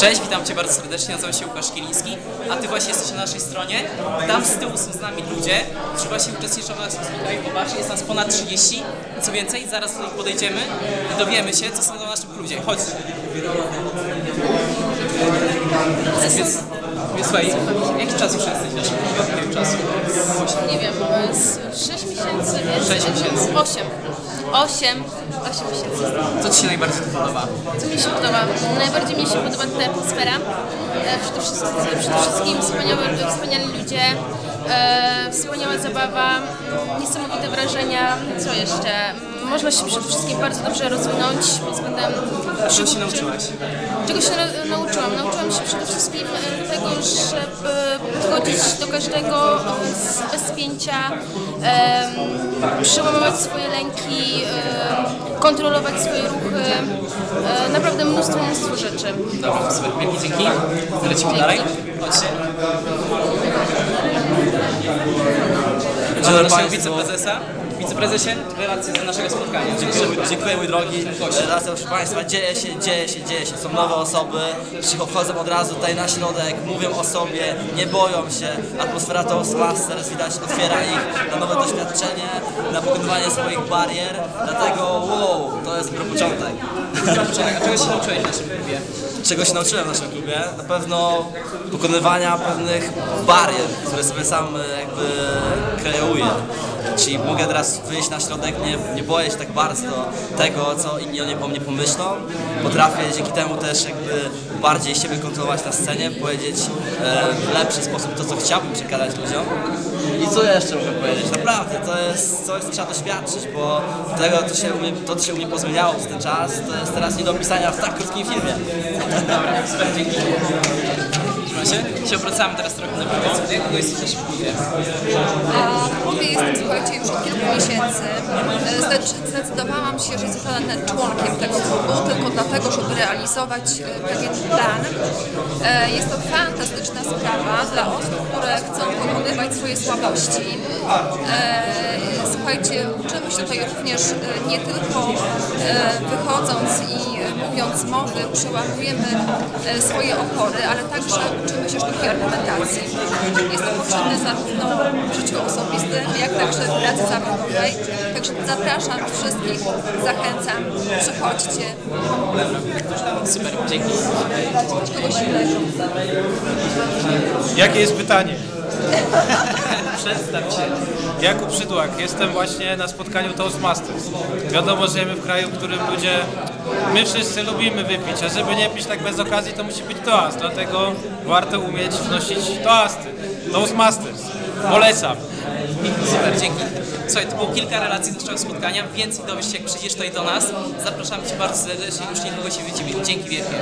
Cześć, witam Cię bardzo serdecznie, nazywam się Łukasz Kieliński, a Ty właśnie jesteś na naszej stronie. Tam z tyłu są z nami ludzie, którzy właśnie uczestniczą w naszym spotkaniu. Popatrz, jest nas ponad 30. Co więcej, zaraz do nich podejdziemy i dowiemy się, co są na naszym klubie. Chodź. Więc, więc słuchaj, jaki czas już jesteś? Nie wiem, z 6 miesięcy, więc... Sześć miesięcy. 8. 8. 8 miesięcy. Co Ci się najbardziej tu podoba? Co mi się podoba? Najbardziej mi się podoba tutaj atmosfera. E, Przede wszystkim, przede wszystkim wspaniałe, wspaniali ludzie, e, wspaniała zabawa, niesamowite wrażenia. Co jeszcze? Można się przede wszystkim bardzo dobrze rozwinąć pod względem A czego się nauczyłaś? Czego się na, nauczyłam? Nauczyłam się przede wszystkim e, tego, żeby podchodzić do każdego bez, bez spięcia, em, przełamywać swoje lęki, kontrolować swoje ruchy. E, naprawdę mnóstwo, mnóstwo rzeczy. Dobra, super, wielkie dzięki. Lecimy dalej. Chodźcie. Mamy naszego Państwu. wiceprezesa. Wiceprezesie, relacje z naszego spotkania. Dziękuję, dziękuję mój drogi. Relacja, proszę Państwa, dzieje się, dzieje się, dzieje się. Są nowe osoby, przychodzą od razu tutaj na środek, mówią o sobie, nie boją się. Atmosfera Toastmasters widać otwiera ich na nowe doświadczenie, na pokonywanie swoich barier. Dlatego wow, to jest dopiero początek. A czego się nauczyłeś w naszym klubie? Czego się nauczyłem w naszym klubie? Na pewno pokonywania pewnych barier, które sobie sam e, jakby kreuję. Czyli mogę teraz wyjść na środek, nie, nie boję się tak bardzo tego, co inni o mnie, o mnie pomyślą. Potrafię dzięki temu też jakby bardziej siebie kontrolować na scenie, powiedzieć e, w lepszy sposób to, co chciałbym przekazać ludziom. I co jeszcze mogę powiedzieć? Naprawdę, to jest coś, co trzeba doświadczyć, bo tego, co się, u mnie, to, co się u mnie pozmieniało przez ten czas, to jest teraz nie do opisania w tak krótkim filmie. Dobra, super, dzięki. Trzymaj się. Się obracamy teraz trochę na prawo. Jak długo jesteś w klubie? A w klubie jestem, słuchajcie, już od kilku miesięcy. E, zdecyd- Zdecydowałam się, że zostanę członkiem tego klubu tylko dlatego, żeby realizować e, pewien plan. E, Jest to fantastyczna sprawa dla osób, które chcą pokonywać swoje słabości. Słuchajcie, uczymy się tutaj również e, nie tylko e, wychodząc i e, mówiąc mowy, przełamujemy swoje opory, ale także uczymy się sztuki argumentacji. Jest to potrzebne zarówno w życiu osobistym, jak także w pracy zawodowej. Także zapraszam wszystkich, zachęcam, przychodźcie, Super, dzięki. Jakie jest pytanie? Przedstaw się. Jakub Przydłak, jestem właśnie na spotkaniu Toastmasters. Wiadomo, że żyjemy w kraju, w którym ludzie, my wszyscy lubimy wypić, a żeby nie pić tak bez okazji, to musi być toast. Dlatego warto umieć wnosić toasty. Toastmasters. Polecam. Super, dzięki. Słuchaj, to było kilka relacji z naszego spotkania. Więcej dowiesz się, jak przyjdziesz tutaj do nas. Zapraszamy Cię bardzo serdecznie. Już niedługo się widzimy. Dzięki wielkie.